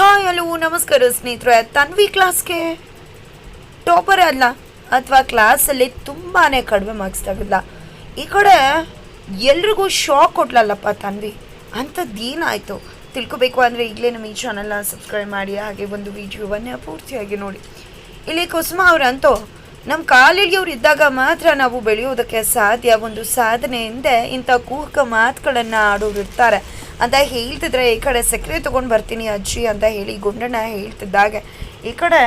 Hi, hello, ನಮಸ್ಕಾರ ಸ್ನೇಹಿತರೆ. ತನ್ವಿ ಕ್ಲಾಸ್ಗೆ ಟಾಪರ್ ಅಲ್ಲ, ಅಥವಾ ಕ್ಲಾಸಲ್ಲಿ ತುಂಬಾ ಕಡಿಮೆ ಮಾರ್ಕ್ಸ್ ತೆಗೆದ್ಲ. ಈ ಕಡೆ ಎಲ್ರಿಗೂ ಶಾಕ್ ಕೊಡ್ಲಲ್ಲಪ್ಪ ತನ್ವಿ. ಅಂಥದ್ದೇನಾಯಿತು ತಿಳ್ಕೊಬೇಕು ಅಂದರೆ ಈಗಲೇ ನಮ್ಮ ಈ ಚಾನಲ್ನ ಸಬ್ಸ್ಕ್ರೈಬ್ ಮಾಡಿ, ಹಾಗೆ ಒಂದು ವಿಡಿಯೋವನ್ನೇ ಪೂರ್ತಿಯಾಗಿ ನೋಡಿ. ಇಲ್ಲಿ ಕುಸುಮ ಅವರಂತೂ, ನಮ್ಮ ಕಾಲಿಳಿಯವ್ರು ಇದ್ದಾಗ ಮಾತ್ರ ನಾವು ಬೆಳೆಯೋದಕ್ಕೆ ಸಾಧ್ಯ, ಒಂದು ಸಾಧನೆಯಿಂದ ಇಂಥ ಕೂಕ ಮಾತುಗಳನ್ನು ಆಡೋರು ಇರ್ತಾರೆ. ಅಂತ ಹೇಳ್ತಿದ್ರೆ ಈ ಕಡೆ ಸಕ್ಕರೆ ತಗೊಂಡು ಬರ್ತೀನಿ ಅಜ್ಜಿ ಅಂತ ಹೇಳಿ ಗುಂಡಣ್ಣ ಹೇಳ್ತಿದ್ದಾಗ. ಈ ಕಡೆ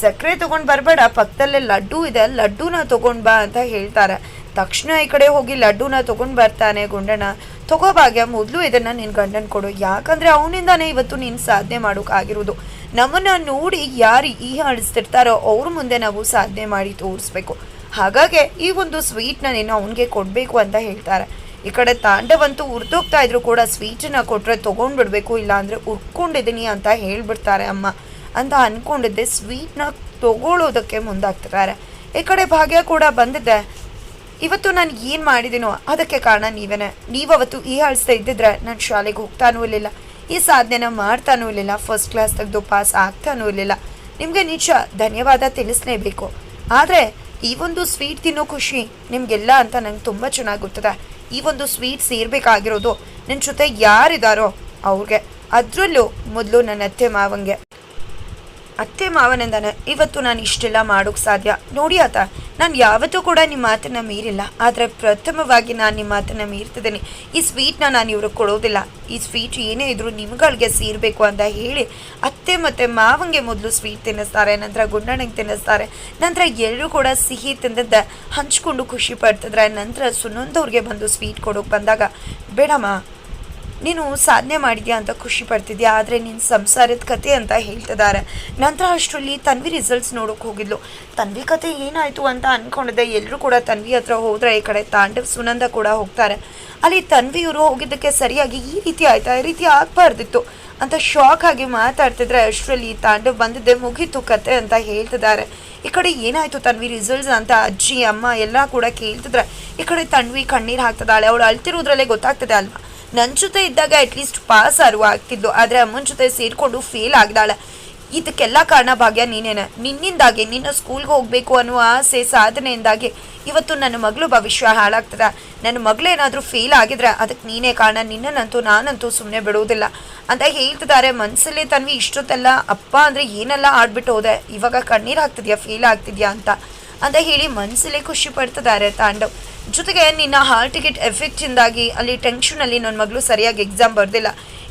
ಸಕ್ಕರೆ ತಗೊಂಡು ಬರಬೇಡ, ಪಕ್ಕದಲ್ಲೇ ಲಡ್ಡು ಇದೆ, ಲಡ್ಡುನ ತೊಗೊಂಡು ಬಾ ಅಂತ ಹೇಳ್ತಾರೆ. ತಕ್ಷಣ ಈ ಕಡೆ ಹೋಗಿ ಲಡ್ಡುನ ತೊಗೊಂಡು ಬರ್ತಾನೆ ಗುಂಡಣ್ಣ. ತಗೋಬಾಗ್ಯ ಮೊದಲು ಇದನ್ನು ನಿನ್ನ ಗಂಡನ ಕೊಡು. ಯಾಕಂದರೆ ಅವನಿಂದಾನೇ ಇವತ್ತು ನೀನು ಸಾಧನೆ ಮಾಡೋಕ್ಕಾಗಿರೋದು ನಮ್ಮನ್ನು ನೋಡಿ ಯಾರು ಈ ಆಡಿಸ್ತಿರ್ತಾರೋ ಅವ್ರ ಮುಂದೆ ನಾವು ಸಾಧನೆ ಮಾಡಿ ತೋರಿಸ್ಬೇಕು. ಹಾಗಾಗಿ ಈ ಒಂದು ಸ್ವೀಟ್ನ ನೀನು ಅವನಿಗೆ ಕೊಡಬೇಕು ಅಂತ ಹೇಳ್ತಾರೆ. ಈ ಕಡೆ ತಾಂಡವಂತೂ ಉರ್ದೋಗ್ತಾ ಇದ್ರು ಕೂಡ ಸ್ವೀಟನ್ನ ಕೊಟ್ಟರೆ ತೊಗೊಂಡ್ಬಿಡ್ಬೇಕು, ಇಲ್ಲಾಂದರೆ ಉರ್ಕೊಂಡಿದ್ದೀನಿ ಅಂತ ಹೇಳ್ಬಿಡ್ತಾರೆ ಅಮ್ಮ. ಅಂತ ಅಂದ್ಕೊಂಡಿದ್ದೆ ಸ್ವೀಟ್ನ ತಗೊಳ್ಳೋದಕ್ಕೆ ಮುಂದಾಗ್ತಿದ್ದಾರೆ. ಈ ಕಡೆ ಭಾಗ್ಯ ಕೂಡ ಬಂದಿದ್ದೆ ಇವತ್ತು ನಾನು ಏನು ಮಾಡಿದ್ದೀನೋ ಅದಕ್ಕೆ ಕಾರಣ ನೀವೇನೆ. ನೀವು ಅವತ್ತು ಈ ಆಳಿಸ್ತಾ ಇದ್ದಿದ್ರೆ ನಾನು ಶಾಲೆಗೆ ಹೋಗ್ತಾನೂ ಇರಲಿಲ್ಲ. ಈ ಸಾಧನೆನ ಮಾಡ್ತಾನೂ ಇರಲಿಲ್ಲ. ಫಸ್ಟ್ ಕ್ಲಾಸ್ ತೆಗೆದು ಪಾಸ್ ಆಗ್ತಾನೂ ಇರಲಿಲ್ಲ. ನಿಮಗೆ ನಿಜ ಧನ್ಯವಾದ ತಿಳಿಸ್ಲೇಬೇಕು. ಆದರೆ ಈ ಒಂದು ಸ್ವೀಟ್ ತಿನ್ನೋ ಖುಷಿ ನಿಮಗೆಲ್ಲ ಅಂತ ನಂಗೆ ತುಂಬ ಚೆನ್ನಾಗಿ ಗೊತ್ತದೆ. ಈ ಒಂದು ಸ್ವೀಟ್ ಸೇರ್ಬೇಕಾಗಿರೋದು. ನನ್ನ ಜೊತೆ ಯಾರಿದಾರೋ ಅವ್ರಿಗೆ. ಅದರಲ್ಲೂ ಮೊದಲು ನನ್ನ ಅತ್ತೆ ಮಾವಂಗೆ. ಅತ್ತೆ ಮಾವನಂದನ ಇವತ್ತು ನಾನು ಇಷ್ಟೆಲ್ಲ ಮಾಡೋಕ್ಕೆ ಸಾಧ್ಯ. ನೋಡಿ ಆತ, ನಾನು ಯಾವತ್ತೂ ಕೂಡ ನಿಮ್ಮ ಮಾತನ್ನು ಮೀರಿಲ್ಲ. ಆದರೆ ಪ್ರಥಮವಾಗಿ ನಾನು ನಿಮ್ಮ ಮಾತನ್ನು ಮೀರ್ತಿದ್ದೀನಿ. ಈ ಸ್ವೀಟ್ನ ನಾನು ಇವ್ರಿಗೆ ಕೊಡೋದಿಲ್ಲ. ಈ ಸ್ವೀಟ್ ಏನೇ ಇದ್ರೂ ನಿಮ್ಗಳಿಗೆ ಸೇರಬೇಕು ಅಂತ ಹೇಳಿ ಅತ್ತೆ ಮತ್ತು ಮಾವಂಗೆ ಮೊದಲು ಸ್ವೀಟ್ ತಿನ್ನಿಸ್ತಾರೆ, ನಂತರ ಗುಂಡಣ್ಣಗೆ ತಿನ್ನಿಸ್ತಾರೆ, ನಂತರ ಎಲ್ಲರೂ ಕೂಡ ಸಿಹಿ ತಿಂದಿದ್ದ ಹಂಚ್ಕೊಂಡು ಖುಷಿ ಪಡ್ತಿದ್ರೆ ನಂತರ ಸುನಂದವ್ರಿಗೆ ಬಂದು ಸ್ವೀಟ್ ಕೊಡೋಕೆ ಬಂದಾಗ, ಬೇಡಮ್ಮ ನೀನು ಸಾಧನೆ ಮಾಡಿದ್ಯಾ ಅಂತ ಖುಷಿ ಪಡ್ತಿದ್ಯಾ? ಆದರೆ ನಿನ್ನ ಸಂಸಾರದ ಕತೆ ಅಂತ ಹೇಳ್ತಿದ್ದಾರೆ. ನಂತರ ಅಷ್ಟರಲ್ಲಿ ತನ್ವಿ ರಿಸಲ್ಟ್ಸ್ ನೋಡೋಕೆ ಹೋಗಿದ್ಲು. ತನ್ವಿ ಕತೆ ಏನಾಯಿತು ಅಂತ ಅಂದ್ಕೊಂಡಿದ್ದೆ ಎಲ್ಲರೂ ಕೂಡ ತನ್ವಿ ಹತ್ರ ಹೋದ್ರೆ ಈ ಕಡೆ ತಾಂಡವ್ ಸುನಂದ ಕೂಡ ಹೋಗ್ತಾರೆ. ಅಲ್ಲಿ ತನ್ವಿ ಇವರು ಹೋಗಿದ್ದಕ್ಕೆ ಸರಿಯಾಗಿ ಈ ರೀತಿ ಆಯ್ತಾ? ಈ ರೀತಿ ಆಗಬಾರ್ದಿತ್ತು ಅಂತ ಶಾಕ್ ಆಗಿ ಮಾತಾಡ್ತಿದ್ರೆ ಅಷ್ಟರಲ್ಲಿ ತಾಂಡವ್ ಬಂದಿದ್ದೆ ಮುಗೀತು ಕತೆ ಅಂತ ಹೇಳ್ತಿದ್ದಾರೆ. ಈ ಕಡೆ ಏನಾಯ್ತು ತನ್ವಿ ರಿಸಲ್ಟ್ಸ್ ಅಂತ ಅಜ್ಜಿ, ಅಮ್ಮ ಎಲ್ಲ ಕೂಡ ಕೇಳ್ತಿದ್ರೆ, ಈ ಕಡೆ ತನ್ವಿ ಕಣ್ಣೀರು ಹಾಕ್ತಿದ್ದಾಳೆ. ಅವಳು ಅಳ್ತಿರೋದ್ರಲ್ಲೇ ಗೊತ್ತಾಗ್ತದೆ ಅಲ್ವಾ? ನನ್ನ ಜೊತೆ ಇದ್ದಾಗ ಅಟ್ಲೀಸ್ಟ್ ಪಾಸ್ ಆರು ಆಗ್ತಿದ್ಲು. ಆದರೆ ಅಮ್ಮನ ಜೊತೆ ಸೇರಿಕೊಂಡು ಫೇಲ್ ಆಗಿದಾಳೆ. ಇದಕ್ಕೆಲ್ಲ ಕಾರಣ ಭಾಗ್ಯ ನೀನೇನ? ನಿನ್ನಿಂದಾಗಿ, ನಿನ್ನ ಸ್ಕೂಲ್ಗೆ ಹೋಗಬೇಕು ಅನ್ನುವ ಆಸೆ, ಸಾಧನೆಯಿಂದಾಗಿ ಇವತ್ತು ನನ್ನ ಮಗಳು ಭವಿಷ್ಯ ಹಾಳಾಗ್ತದೆ. ನನ್ನ ಮಗಳೇನಾದರೂ ಫೇಲ್ ಆಗಿದ್ರೆ ಅದಕ್ಕೆ ನೀನೇ ಕಾರಣ. ನಿನ್ನನ್ನಂತೂ ನಾನಂತೂ ಸುಮ್ಮನೆ ಬಿಡುವುದಿಲ್ಲ ಅಂತ ಹೇಳ್ತಿದ್ದಾರೆ. ಮನಸ್ಸಲ್ಲಿ ತನ್ವಿ ಇಷ್ಟೊತ್ತೆಲ್ಲ, ಅಪ್ಪ ಅಂದರೆ ಏನೆಲ್ಲ ಆಡ್ಬಿಟ್ಟು ಹೋದೆ? ಇವಾಗ ಕಣ್ಣೀರು ಹಾಕ್ತಿದ್ಯಾ? ಫೇಲ್ ಆಗ್ತಿದ್ಯಾ? ಅಂತ. ಅಂತ ಹೇಳಿ ಮನಸ್ಸಲ್ಲೇ ಖುಷಿ ಪಡ್ತಿದ್ದಾರೆ ತಾಂಡವ್ ಜೊತೆಗೆ ನಿನ್ನ ಹಾಲ್ ಟಿಕೆಟ್ ಎಫೆಕ್ಟಿಂದಾಗಿ ಅಲ್ಲಿ ಟೆನ್ಷನಲ್ಲಿ ನನ್ನ ಮಗಳು ಸರಿಯಾಗಿ ಎಕ್ಸಾಮ್ ಬರ್ದಿಲ್ಲ.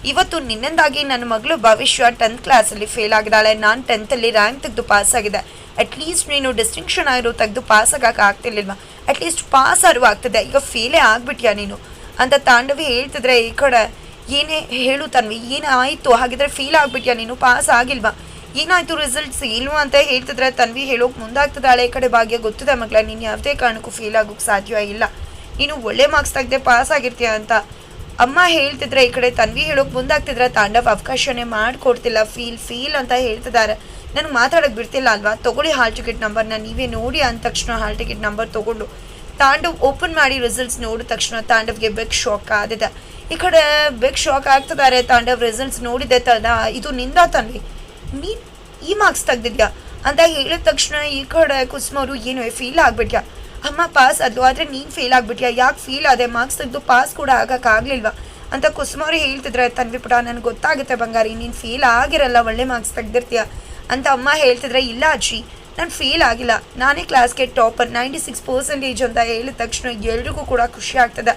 ಇವತ್ತು ನಿನ್ನಿಂದಾಗಿ ನನ್ನ ಮಗಳು ಭವಿಷ್ಯ ಟೆಂತ್ ಕ್ಲಾಸಲ್ಲಿ ಫೇಲ್ ಆಗಿದ್ದಾಳೆ. ನಾನು ಟೆಂತಲ್ಲಿ ರ್ಯಾಂಕ್ ತೆಗೆದು ಪಾಸ್ ಆಗಿದೆ. ಅಟ್ಲೀಸ್ಟ್ ನೀನು ಡಿಸ್ಟಿಂಕ್ಷನ್ ಆಗಿರೋ ತೆಗೆದು ಪಾಸ್ ಆಗಕ್ಕೆ ಅಟ್ ಅಟ್ಲೀಸ್ಟ್ ಪಾಸ್ ಆರು ಆಗ್ತದೆ. ಈಗ ಫೇಲೇ ಆಗಿಬಿಟ್ಯಾ ನೀನು? ಅಂತ ತಾಂಡವಿ ಹೇಳ್ತಿದ್ರೆ ಈ ಕಡೆ ಏನೇ ಹೇಳು ತನ್ವಿ, ಏನಾಯಿತು? ಹಾಗಿದ್ರೆ ಫೀಲ್ ಆಗ್ಬಿಟ್ಯಾ ನೀನು? ಪಾಸ್ ಆಗಿಲ್ವಾ? ಏನಾಯ್ತು ರಿಸಲ್ಟ್ಸ್ ಇಲ್ವಾ ಅಂತ ಹೇಳ್ತಿದ್ರೆ ತನ್ವಿ ಹೇಳೋಕೆ ಮುಂದಾಗ್ತದಾಳೆ ಈ ಕಡೆ ಭಾಗ್ಯ ಗೊತ್ತಿದೆ ಮಗಳ ನೀನು ಯಾವುದೇ ಕಾರಣಕ್ಕೂ ಫೇಲ್ ಆಗೋಕ್ಕೆ ಸಾಧ್ಯ ಇಲ್ಲ. ನೀನು ಒಳ್ಳೆ ಮಾರ್ಕ್ಸ್ ತೆಗೆದೆ ಪಾಸ್ ಆಗಿರ್ತೀಯ ಅಂತ ಅಮ್ಮ ಹೇಳ್ತಿದ್ರೆ ಈ ಕಡೆ ತನ್ವಿ ಹೇಳೋಕೆ ಮುಂದಾಗ್ತಿದ್ರೆ ತಾಂಡವ್ ಅವಕಾಶನೇ ಮಾಡಿಕೊಡ್ತಿಲ್ಲ. ಫೀಲ್ ಫೀಲ್ ಅಂತ ಹೇಳ್ತಿದ್ದಾರೆ. ನನಗೆ ಮಾತಾಡೋಕೆ ಬಿಡ್ತಿಲ್ಲ ಅಲ್ವಾ? ತಗೊಳ್ಳಿ ಹಾಲ್ ಟಿಕೆಟ್ ನಂಬರ್ನ ನೀವೇ ನೋಡಿ ಅಂದ ತಕ್ಷಣ ಹಾಲ್ ಟಿಕೆಟ್ ನಂಬರ್ ತಗೊಂಡು. ತಾಂಡವ್ ಓಪನ್ ಮಾಡಿ ರಿಸಲ್ಟ್ಸ್ ನೋಡಿದ ತಕ್ಷಣ ತಾಂಡವ್ಗೆ ಬೆಗ್ ಶಾಕ್ ಆದಿದೆ ಈ ಕಡೆ ಬೆಗ್ ಶಾಕ್ ಆಗ್ತಿದ್ದಾರೆ. ತಾಂಡವ್ ರಿಸಲ್ಟ್ಸ್ ನೋಡಿದೆ ತದ ಇದು ನಿಂದ ತನ್ವಿ. ನೀನು ಈ ಮಾರ್ಕ್ಸ್ ತೆಗ್ದಿದ್ಯಾ? ಅಂತ ಹೇಳಿದ ತಕ್ಷಣ ಈ ಕಡೆ ಕುಸುಮವರು ಏನು ಫೀಲ್ ಆಗ್ಬಿಟ್ಯಾ? ಅಮ್ಮ ಪಾಸ್ ಅದು ಆದರೆ ನೀನು ಫೇಲ್ ಆಗ್ಬಿಟ್ಯಾ? ಯಾಕೆ ಫೀಲ್ ಆದೆ? ಮಾರ್ಕ್ಸ್ ತೆಗೆದು ಪಾಸ್ ಕೂಡ ಆಗಕ್ಕಾಗಲಿಲ್ವಾ? ಅಂತ ಕುಸುಮವ್ರು ಹೇಳ್ತಿದ್ರೆ, ತನ್ವಿ ಪುಟ, ನನಗೆ ಗೊತ್ತಾಗುತ್ತೆ ಬಂಗಾರಿ, ನೀನು ಫೇಲ್ ಆಗಿರಲ್ಲ, ಒಳ್ಳೆ ಮಾರ್ಕ್ಸ್ ತೆಗ್ದಿರ್ತೀಯ? ಅಂತ ಅಮ್ಮ ಹೇಳ್ತಿದ್ರೆ, ಇಲ್ಲ ಅಜ್ಜಿ, ನಾನು ಫೇಲ್ ಆಗಿಲ್ಲ. ನಾನೇ ಕ್ಲಾಸ್ಗೆ ಟಾಪರ್ ನೈಂಟಿ ಸಿಕ್ಸ್ ಪರ್ಸೆಂಟೇಜ್ ಅಂತ ಹೇಳಿದ ತಕ್ಷಣ ಎಲ್ರಿಗೂ ಕೂಡ ಖುಷಿ ಆಗ್ತದೆ.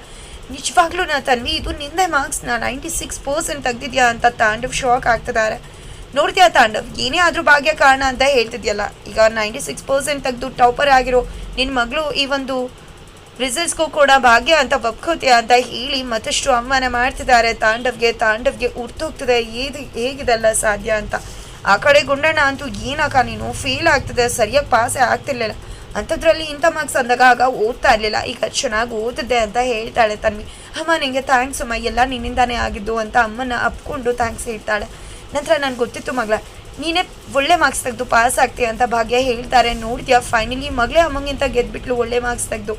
ನಿಜವಾಗ್ಲೂ ನಾ ತನ್ವಿ, ಇದು ನಿಂದೆ ಮಾರ್ಕ್ಸ್ ನಾ ನೈಂಟಿ ಸಿಕ್ಸ್ ಪರ್ಸೆಂಟ್ ತೆಗ್ದಿದ್ಯಾ? ಅಂತ ತಾಂಡವ್ ಶಾಕ್ ಆಗ್ತಿದ್ದಾರೆ. ನೋಡ್ತೀಯಾ ತಾಂಡವ್ ಏನೇ ಆದ್ರೂ ಭಾಗ್ಯ ಕಾರಣ ಅಂತ ಹೇಳ್ತಿದ್ಯಲ್ಲ. ಈಗ ನೈಂಟಿ ಸಿಕ್ಸ್ ಪರ್ಸೆಂಟ್ ತೆಗೆದು ಟಾಪರ್ ಆಗಿರೋ ನಿನ್ನ ಮಗಳು ಈ ಒಂದು ರಿಸಲ್ಟ್ಸ್ಗೂ ಕೂಡ ಭಾಗ್ಯ ಅಂತ ಒಪ್ಕೋತೀಯ ಅಂತ ಹೇಳಿ ಮತ್ತಷ್ಟು ಅವಮಾನ ಮಾಡ್ತಿದ್ದಾರೆ. ತಾಂಡವ್ಗೆ ತಾಂಡವ್ಗೆ ಉರ್ತೋಗ್ತದೆ ಏದು, ಹೇಗಿದೆಲ್ಲ ಸಾಧ್ಯ ಅಂತ. ಆ ಕಡೆ ಗುಂಡಣ್ಣ ಅಂತೂ ಏನಕ್ಕ ನೀನು? ಫೇಲ್ ಆಗ್ತದೆ. ಸರಿಯಾಗಿ ಪಾಸೇ ಆಗ್ತಿರ್ಲಿಲ್ಲ. ಅಂಥದ್ರಲ್ಲಿ ಇಂಥ ಮಾರ್ಕ್ಸ್ ಅಂದಾಗ ಆಗ ಓದ್ತಾ ಇರಲಿಲ್ಲ. ಈಗ ಚೆನ್ನಾಗಿ ಓದಿದ್ದೆ ಅಂತ ಹೇಳ್ತಾಳೆ ತನ್ವಿ. ಅಮ್ಮ, ನಿಂಗೆ ಥ್ಯಾಂಕ್ಸ್ ಅಮ್ಮ. ಎಲ್ಲ ನಿನ್ನಿಂದಾನೇ ಆಗಿದ್ದು ಅಂತ ಅಮ್ಮನ ಅಪ್ಕೊಂಡು ಥ್ಯಾಂಕ್ಸ್ ಹೇಳ್ತಾಳೆ. ನಂತರ ನನ್ಗೆ ಗೊತ್ತಿತ್ತು ಮಗಳ, ನೀನೇ ಒಳ್ಳೆ ಮಾರ್ಕ್ಸ್ ತೆಗೆದು ಪಾಸ್ ಆಗ್ತೀಯ ಅಂತ ಭಾಗ್ಯ ಹೇಳ್ತಾರೆ ನೋಡಿದ್ಯಾ ಫೈನಲಿ ಮಗಳೇ ಅಮ್ಮಂಗಿಂತ ಗೆದ್ಬಿಟ್ಲು, ಒಳ್ಳೆ ಮಾರ್ಕ್ಸ್ ತೆಗೆದು.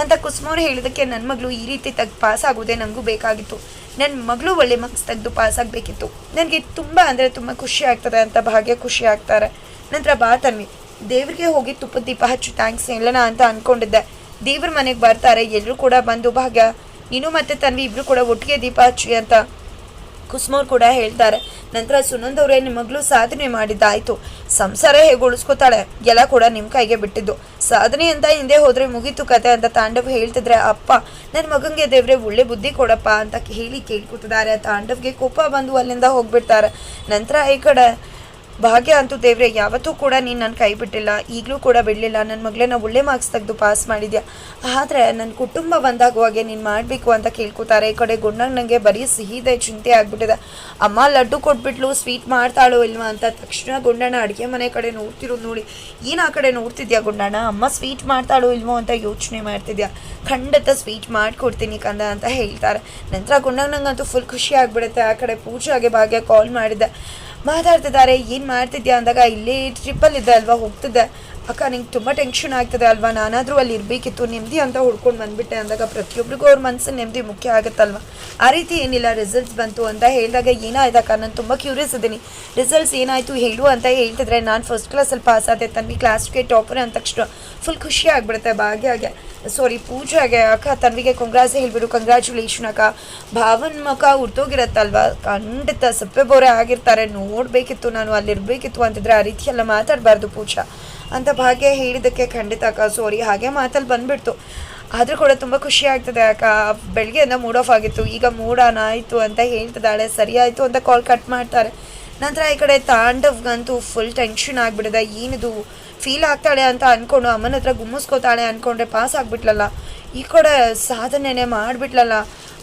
ಅಂತ ಕುಸುಮವ್ರು ಹೇಳಿದಕ್ಕೆ ನನ್ನ ಮಗಳು ಈ ರೀತಿ ತೆಗ್ದು ಪಾಸ್ ಆಗೋದೇ ನನಗೂ ಬೇಕಾಗಿತ್ತು. ನನ್ನ ಮಗಳು ಒಳ್ಳೆ ಮಾರ್ಕ್ಸ್ ತೆಗೆದು ಪಾಸ್ ಆಗಬೇಕಿತ್ತು. ನನಗೆ ತುಂಬ ಅಂದರೆ ತುಂಬ ಖುಷಿ ಆಗ್ತದೆ ಅಂತ ಭಾಗ್ಯ ಖುಷಿ ಆಗ್ತಾರೆ. ನಂತರ ಬಾ ತನ್ವಿ, ದೇವ್ರಿಗೆ ಹೋಗಿ ತುಪ್ಪದ ದೀಪ ಹಚ್ಚು ಥ್ಯಾಂಕ್ಸ್ ಹೇಳೋಣ ಅಂತ ಅಂದ್ಕೊಂಡಿದ್ದೆ ದೇವ್ರ ಮನೆಗೆ ಬರ್ತಾರೆ ಎಲ್ಲರೂ ಕೂಡ ಬಂದು ಭಾಗ್ಯ, ನೀನು ಮತ್ತು ತನ್ವಿ ಇಬ್ಬರು ಕೂಡ ಒಟ್ಟಿಗೆ ದೀಪ ಹಚ್ಚಿ ಅಂತ ಕುಸುಮವ್ರು ಕೂಡ ಹೇಳ್ತಾರೆ, ನಂತರ ಸುನಂದ್ ಅವರೇ ನಿಮ್ಮ ಸಾಧನೆ ಮಾಡಿದ್ದಾಯ್ತು. ಸಂಸಾರ ಹೇಗೆ ಉಳಿಸ್ಕೋತಾಳೆ? ಎಲ್ಲ ಕೂಡ ನಿಮ್ಮ ಕೈಗೆ ಬಿಟ್ಟಿದ್ದು. ಸಾಧನೆ ಅಂತ ಹಿಂದೆ ಹೋದ್ರೆ ಮುಗೀತು ಕತೆ ಅಂತ ತಾಂಡವ್ ಹೇಳ್ತಿದ್ರೆ, ಅಪ್ಪ ನನ್ನ ಮಗಂಗೆ ದೇವ್ರೆ ಒಳ್ಳೆ ಬುದ್ಧಿ ಕೊಡಪ್ಪ ಅಂತ ಹೇಳಿ ಕೇಳ್ಕೊತಿದ್ದಾರೆ. ತಾಂಡವ್ಗೆ ಕೋಪ ಬಂದು ಅಲ್ಲಿಂದ ಹೋಗ್ಬಿಡ್ತಾರೆ. ನಂತರ ಈ ಕಡೆ ಭಾಗ್ಯ ಅಂತೂ ದೇವ್ರೆ, ಯಾವತ್ತೂ ಕೂಡ ನೀನು ನನ್ನ ಕೈ ಬಿಟ್ಟಿಲ್ಲ, ಈಗಲೂ ಕೂಡ ಬಿಡಲಿಲ್ಲ ನನ್ನ ಮಗಳನ್ನ ಒಳ್ಳೆ ಮಾರ್ಕ್ಸ್ ತೆಗೆದು ಪಾಸ್ ಮಾಡಿದ್ಯಾ? ಆದರೆ ನನ್ನ ಕುಟುಂಬ ಬಂದಾಗುವಾಗೆ ನೀನು ಮಾಡಬೇಕು ಅಂತ ಕೇಳ್ಕೊತಾರೆ. ಈ ಕಡೆ ಗುಂಡಂಗೆ ನನಗೆ ಬರೀ ಸಿಹಿದೆ, ಚಿಂತೆ ಆಗಿಬಿಟ್ಟಿದೆ. ಅಮ್ಮ ಲಡ್ಡು ಕೊಟ್ಬಿಟ್ಲು ಸ್ವೀಟ್ ಮಾಡ್ತಾಳೋ ಇಲ್ವಾ ಅಂತ ತಕ್ಷಣ ಗುಂಡಣ್ಣ ಅಡುಗೆ ಮನೆ ಕಡೆ ನೋಡ್ತಿರೋದು ನೋಡಿ. ಏನು ಆ ಕಡೆ ನೋಡ್ತಿದ್ಯಾ ಗುಂಡಣ್ಣ ಅಮ್ಮ ಸ್ವೀಟ್ ಮಾಡ್ತಾಳೋ ಇಲ್ವೋ ಅಂತ ಯೋಚನೆ ಮಾಡ್ತಿದ್ಯಾ? ಖಂಡಿತ ಸ್ವೀಟ್ ಮಾಡಿಕೊಡ್ತೀನಿ ಕಂದ ಅಂತ ಹೇಳ್ತಾರೆ. ನಂತರ ಗುಂಡಂಗೆ ನಂಗಂತೂ ಫುಲ್ ಖುಷಿ ಆಗಿಬಿಡುತ್ತೆ. ಆ ಕಡೆ ಪೂಜಾಗೆ ಭಾಗ್ಯ ಕಾಲ್ ಮಾಡಿದ್ದೆ. ಮಾತಾಡ್ತಿದ್ದಾರೆ ಏನು ಮಾಡ್ತಿದ್ಯಾ ಅಂದಾಗ ಇಲ್ಲೇ ಟ್ರಿಪ್ಪಲ್ಲಿದ್ದೆ ಅಲ್ವಾ ಹೋಗ್ತಿದ್ದೆ. ಅಕ್ಕ, ನಿಂಗೆ ತುಂಬ ಟೆನ್ಷನ್ ಆಗ್ತದೆ ಅಲ್ವಾ? ನಾನಾದರೂ ಅಲ್ಲಿ ಇರಬೇಕಿತ್ತು, ನೆಮ್ಮದಿ ಅಂತ ಹುಡ್ಕೊಂಡು ಬಂದ್ಬಿಟ್ಟೆ ಅಂದಾಗ ಪ್ರತಿಯೊಬ್ಬರಿಗೂ ಅವ್ರ ಮನಸ್ಸು ನೆಮ್ಮದಿ ಮುಖ್ಯ ಆಗುತ್ತಲ್ವ? ಆ ರೀತಿ ಏನಿಲ್ಲ ರಿಸಲ್ಟ್ಸ್ ಬಂತು ಅಂತ ಹೇಳಿದಾಗ ಏನಾಯ್ತಕ್ಕ ನಾನು ತುಂಬ ಕ್ಯೂರಿಯಸ್ ಇದ್ದೀನಿ. ರಿಸಲ್ಟ್ಸ್ ಏನಾಯಿತು ಹೇಳು ಅಂತ ಹೇಳ್ತಿದ್ರೆ ನಾನು ಫಸ್ಟ್ ಕ್ಲಾಸಲ್ಲಿ ಪಾಸ್ ಆದೆ, ತನ್ವಿ ಕ್ಲಾಸ್ಗೆ ಟಾಪರ್ ಅಂದ ತಕ್ಷಣ ಫುಲ್ ಖುಷಿ ಆಗಿಬಿಡುತ್ತೆ ಭಾಗ್ಯಗೆ ಸಾರಿ ಪೂಜಾಗೆ ಅಕ್ಕ, ತನ್ವಿಗೆ ಕಂಗ್ರಾಸ್ ಹೇಳ್ಬಿಡು ಕಂಗ್ರ್ಯಾಚುಲೇಷನ್ ಅಕ್ಕ. ಭಾವನ್ ಹುರ್ತೋಗಿರತ್ತಲ್ವ ಖಂಡಿತ ಸಪ್ಪೆ ಬೋರೆ ಆಗಿರ್ತಾರೆ, ನೋಡಬೇಕಿತ್ತು ನಾನು, ಅಲ್ಲಿರಬೇಕಿತ್ತು ಅಂತಿದ್ರೆ ಆ ರೀತಿ ಎಲ್ಲ ಮಾತಾಡಬಾರ್ದು ಪೂಜಾ. ಅಂತ ಭಾಗ್ಯ ಹೇಳಿದ್ದಕ್ಕೆ ಖಂಡಿತ ಅಕ್ಕ. ಸಾರಿ ಹಾಗೆ ಮಾತಲ್ಲಿ ಬಂದ್ಬಿಡ್ತು. ಆದರೂ ಕೂಡ ತುಂಬ ಖುಷಿ ಆಗ್ತದೆ ಅಕ್ಕ. ಬೆಳಗ್ಗೆಯಿಂದ ಮೂಡ್ ಆಫ್ ಆಗಿತ್ತು. ಈಗ ಮೂಡ್ ಆನ್ ಆಯಿತು ಅಂತ ಹೇಳ್ತಿದ್ದಾಳೆ. ಸರಿ ಆಯಿತು ಅಂತ ಕಾಲ್ ಕಟ್ ಮಾಡ್ತಾರೆ. ನಂತರ ಈ ಕಡೆ ತಾಂಡವ್ಗಂತೂ ಫುಲ್ ಟೆನ್ಷನ್ ಆಗಿಬಿಡಿದೆ ಏನಿದು? ಫೀಲ್ ಆಗ್ತಾಳೆ ಅಂತ ಅಂದ್ಕೊಂಡು ಅಮ್ಮನ ಹತ್ರ ಗುಮ್ಮಿಸ್ಕೋತಾಳೆ ಅಂದ್ಕೊಂಡ್ರೆ ಪಾಸ್ ಆಗಿಬಿಟ್ಲಲ್ಲ. ಈ ಕಡೆ ಸಾಧನೆನೇ ಮಾಡಿಬಿಟ್ಲಲ್ಲ.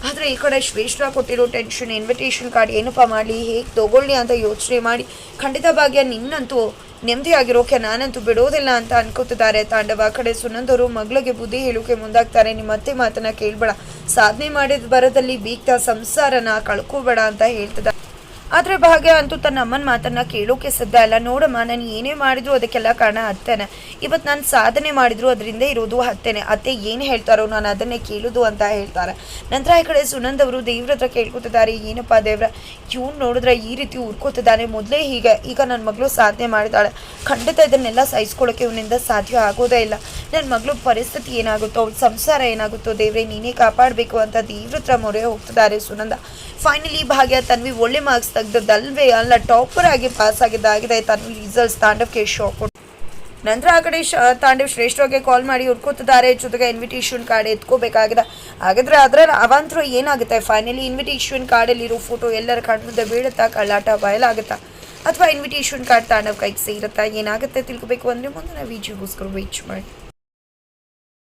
ಆದರೆ ಈ ಕಡೆ ಶ್ರೇಷ್ಠ ಕೊಟ್ಟಿರೋ ಟೆನ್ಷನ್ ಇನ್ವಿಟೇಷನ್ ಕಾರ್ಡ್ ಏನಪ್ಪ ಮಾಡಲಿ? ಹೇಗೆ ತೊಗೊಳ್ಳಿ ಅಂತ ಯೋಚನೆ ಮಾಡಿ. ಖಂಡಿತ ಭಾಗ್ಯ, ನಿನ್ನಂತೂ ನೆಮ್ಮದಿಯಾಗಿರೋಕೆ ನಾನಂತೂ ಬಿಡೋದಿಲ್ಲ ಅಂತ ಅನ್ಕೋತಿದ್ದಾರೆ. ತಾಂಡವ, ಕಡೆ ಸುನಂದರು ಮಗಳಿಗೆ ಬುದ್ಧಿ ಹೇಳೋಕೆ ಮುಂದಾಗ್ತಾರೆ. ನಿಮ್ಮ ಅತ್ತೆ ಮಾತನ್ನ ಕೇಳಬೇಡ. ಸಾಧನೆ ಮಾಡಿದ ಬರದಲ್ಲಿ ಬೀಗ್ತಾ ಸಂಸಾರನ ಕಳ್ಕೋಬೇಡ ಅಂತ ಹೇಳ್ತಿದ್ದಾರೆ. ಆದರೆ ಭಾಗ್ಯ ಅಂತೂ ತನ್ನ ಅಮ್ಮನ ಮಾತನ್ನ ಕೇಳೋಕೆ ಸಿದ್ಧ ಇಲ್ಲ ನೋಡಮ್ಮ, ನಾನು ಏನೇ ಮಾಡಿದ್ರು ಅದಕ್ಕೆಲ್ಲ ಕಾರಣ ಅತ್ತೇನೆ. ಇವತ್ತು ನಾನು ಸಾಧನೆ ಮಾಡಿದ್ರು ಅದರಿಂದ ಇರೋದು ಅತ್ತೇನೆ. ಅತ್ತೆ ಏನು ಹೇಳ್ತಾರೋ ನಾನು ಅದನ್ನೇ ಕೇಳೋದು ಅಂತ ಹೇಳ್ತಾರೆ. ನಂತರ ಈ ಕಡೆ ಸುನಂದ್ ಅವರು ದೇವ್ರ ಹತ್ರ ಕೇಳ್ಕೊತಿದ್ದಾರೆ, ಏನಪ್ಪ ದೇವ್ರ, ಇವ್ನು ನೋಡಿದ್ರೆ ಈ ರೀತಿ ಉರ್ಕೋತಿದ್ದಾನೆ ಮೊದಲೇ ಹೀಗೆ. ಈಗ ನನ್ನ ಮಗಳು ಸಾಧನೆ ಮಾಡಿದಾಳೆ ಖಂಡಿತ ಇದನ್ನೆಲ್ಲ ಸಹಿಸ್ಕೊಳ್ಳೋಕೆ ಇವನಿಂದ ಸಾಧ್ಯ ಆಗೋದೇ ಇಲ್ಲ. ನನ್ನ ಮಗಳು ಪರಿಸ್ಥಿತಿ ಏನಾಗುತ್ತೋ ಅವ್ಳ ಸಂಸಾರ ಏನಾಗುತ್ತೋ ದೇವ್ರೆ, ನೀನೇ ಕಾಪಾಡಬೇಕು ಅಂತ ದೇವ್ರ ಹತ್ರ ಮೊರೆ ಹೋಗ್ತಿದ್ದಾರೆ ಸುನಂದ. ಫೈನಲಿ ಭಾಗ್ಯ ತನ್ವಿ ಒಳ್ಳೆ ಮಾರ್ಕ್ಸ್ ತೆಗ್ದದ್ದಲ್ವೇ? ಅಲ್ಲ ಟಾಪರ್ ಆಗಿ ಪಾಸ್ ಆಗಿದ್ದಾಗಿದೆ ತನ್ನ ರಿಸಲ್ಟ್ಸ್ ತಾಂಡವ್ಗೆ ಶಾಕ್ ನಂತರ ಆ ಕಡೆ ಶ ತಾಂಡವ್ ಶ್ರೇಷ್ಠವಾಗಿ ಕಾಲ್ ಮಾಡಿ ಹುಡ್ಕೋತಿದ್ದಾರೆ. ಜೊತೆಗೆ ಇನ್ವಿಟೇಷನ್ ಕಾರ್ಡ್ ಎತ್ಕೋಬೇಕಾಗಿದೆ. ಹಾಗಾದ್ರೆ ಅದರ ಅವಾಂತರ ಏನಾಗುತ್ತೆ? ಫೈನಲಿ ಇನ್ವಿಟೇಷನ್ ಕಾರ್ಡಲ್ಲಿರೋ ಫೋಟೋ ಎಲ್ಲರ ಕಣ್ಮುಂದೆ ಬೀಳುತ್ತಾ? ಕಳ್ಳಾಟ ಬಯಲಾಗುತ್ತಾ? ಅಥವಾ ಇನ್ವಿಟೇಷನ್ ಕಾರ್ಡ್ ತಾಂಡವ್ ಕೈಗೆ ಸೇರುತ್ತಾ? ಏನಾಗುತ್ತೆ ತಿಳ್ಕೊಬೇಕು. ಅಂದರೆ ಮುಂದಿನ ವಿಡಿಯೋಗೋಸ್ಕರ ವೇಚ್ ಮಾಡಿ.